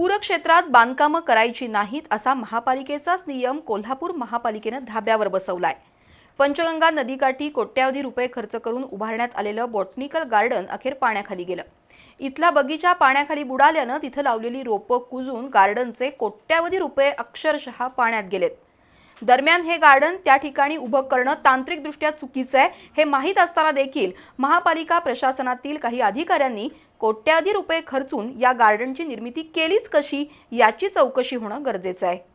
पूरक्षेत्रात बांधकामं करायची नाहीत असा महापालिकेचाच नियम कोल्हापूर महापालिकेनं धाब्यावर बसवलाय. पंचगंगा नदीकाठी कोट्यावधी रुपये खर्च करून उभारण्यात आलेलं बॉटनिकल गार्डन अखेर पाण्याखाली गेलं. इथला बगीचा पाण्याखाली बुडाल्यानं तिथं लावलेली रोपं कुजून गार्डनचे कोट्यावधी रुपये अक्षरशः पाण्यात गेलेत. दरम्यान हे गार्डन त्या ठिकाणी उभं करणं तांत्रिकदृष्ट्या चुकीचं आहे. हे माहीत असताना देखील महापालिका प्रशासनातील काही अधिकाऱ्यांनी कोट्यावधी रुपये खर्चून या गार्डनची निर्मिती केलीच कशी याची चौकशी होणं गरजेचं आहे.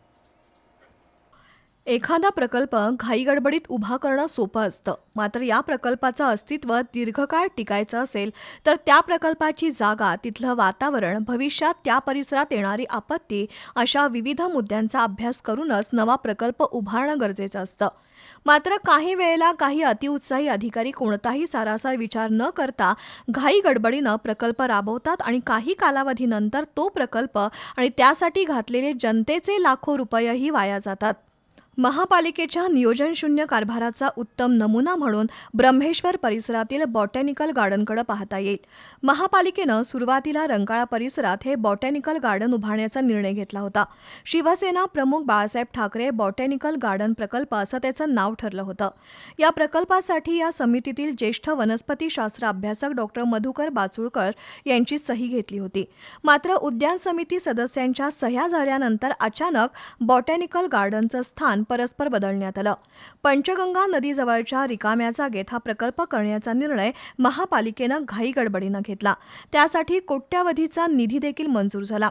एखादा प्रकल्प घाईगडबडीत उभा करणं सोपं असतं. मात्र या प्रकल्पाचं अस्तित्व दीर्घकाळ टिकायचं असेल तर त्या प्रकल्पाची जागा तिथलं वातावरण भविष्यात त्या परिसरात येणारी आपत्ती अशा विविध मुद्द्यांचा अभ्यास करूनच नवा प्रकल्प उभारणं गरजेचं असतं. मात्र काही वेळेला काही अतिउत्साही अधिकारी कोणताही सारासार विचार न करता घाई गडबडीनं प्रकल्प राबवतात आणि काही कालावधीनंतर तो प्रकल्प आणि त्यासाठी घातलेले जनतेचे लाखो रुपयेही वाया जातात. महापालिकेच्या नियोजनशून्य कारभाराचा उत्तम नमुना म्हणून ब्रह्मेश्वर परिसरातील बॉटॅनिकल गार्डनकडे पाहता येईल. महापालिकेनं सुरुवातीला रंकाळा परिसरात हे बॉटॅनिकल गार्डन उभारण्याचा निर्णय घेतला होता. शिवसेना प्रमुख बाळासाहेब ठाकरे बॉटॅनिकल गार्डन प्रकल्प असं त्याचं नाव ठरलं होतं. या प्रकल्पासाठी या समितीतील ज्येष्ठ वनस्पतीशास्त्र अभ्यासक डॉक्टर मधुकर बाचुळकर यांची सही घेतली होती. मात्र उद्यान समिती सदस्यांच्या सह्या झाल्यानंतर अचानक बॉटॅनिकल गार्डनचं स्थान परस्पर बदलण्यात आलं. पंचगंगा नदीजवळच्या रिकाम्या जागेत हा प्रकल्प करण्याचा निर्णय महापालिकेनं घाई गडबडीनं घेतला. त्यासाठी कोट्यावधीचा निधी देखील मंजूर झाला.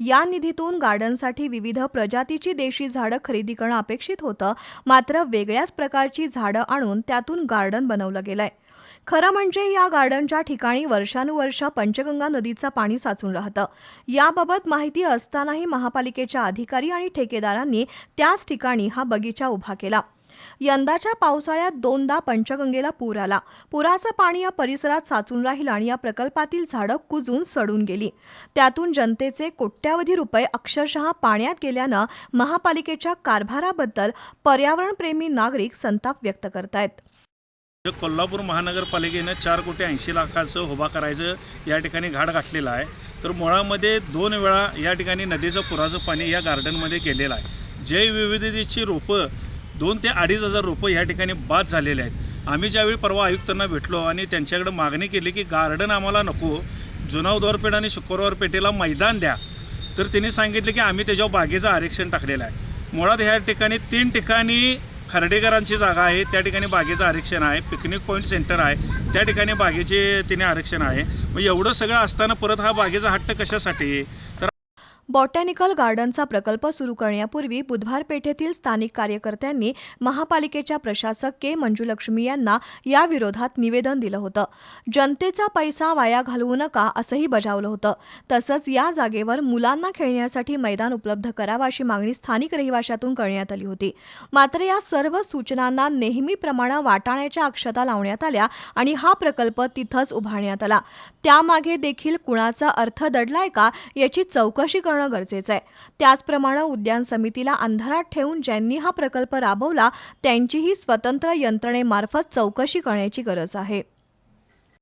या निधीतून गार्डनसाठी विविध प्रजातीची देशी झाडं खरेदी करणं अपेक्षित होतं. मात्र वेगळ्याच प्रकारची झाडं आणून त्यातून गार्डन बनवलं गेलंय. खरं म्हणजे या गार्डनच्या ठिकाणी वर्षानुवर्ष पंचगंगा नदीचं पाणी साचून राहतं. याबाबत माहिती असतानाही महापालिकेच्या अधिकारी आणि ठेकेदारांनी त्याच ठिकाणी हा बगीचा उभा केला. यंदाच्या पावसाळ्यात दोनदा पंचगंगेला पूर आला. पुराचं पाणी या परिसरात साचून राहिलं आणि या प्रकल्पातील झाडं कुजून सडून गेली. त्यातून जनतेचे कोट्यावधी रुपये अक्षरशः पाण्यात गेल्यानं महापालिकेच्या कारभाराबद्दल पर्यावरणप्रेमी नागरिक संताप व्यक्त करतायत. कोल्हापूर महानगरपालिकेनं चार कोटी ऐंशी लाखाचं उभा करायचं या ठिकाणी घाट घातलेला आहे. तर मुळामध्ये दोन वेळा या ठिकाणी नदीचं पुराचं पाणी या गार्डनमध्ये गेलेलं आहे. जैवविविधतेची रोपं दोन ते अडीच हजार रोपं या ठिकाणी बाद झालेले आहेत. आम्ही ज्यावेळी परवा आयुक्तांना भेटलो आणि त्यांच्याकडे मागणी केली की गार्डन आम्हाला नको जुनावदोर पेठ आणि शुक्रवार पेठेला मैदान द्या. तर त्यांनी सांगितलं की आम्ही त्याच्यावर बागेचं आरक्षण टाकलेलं आहे. मुळात ह्या ठिकाणी तीन ठिकाणी खर्डेकरांची जागा आहे त्या ठिकाणी बागेचं आरक्षण आहे पिकनिक पॉईंट सेंटर आहे त्या ठिकाणी बागेचे तिने आरक्षण आहे. मग एवढं सगळं असताना परत हा बागेचा हट्ट कशासाठी? तर बॉटॅनिकल गार्डनचा प्रकल्प सुरू करण्यापूर्वी बुधवार पेठेतील स्थानिक कार्यकर्त्यांनी महापालिकेच्या प्रशासक के मंजुलक्ष्मी यांना याविरोधात निवेदन दिलं होतं. जनतेचा पैसा वाया घालवू नका असंही बजावलं होतं. तसंच या जागेवर मुलांना खेळण्यासाठी मैदान उपलब्ध करावं अशी मागणी स्थानिक रहिवाशातून करण्यात आली होती. मात्र या सर्व सूचनांना नेहमीप्रमाणे वाटाण्याच्या अक्षता लावण्यात आल्या आणि हा प्रकल्प तिथंच उभारण्यात आला. त्यामागे देखील कुणाचा अर्थ दडलाय का याची चौकशी करणं गरजेचं आहे. त्याचप्रमाणे उद्यान समितीला अंधारात ठेवून ज्यांनी हा प्रकल्प राबवला त्यांचीही स्वतंत्र यंत्रणेमार्फत चौकशी करण्याची गरज आहे.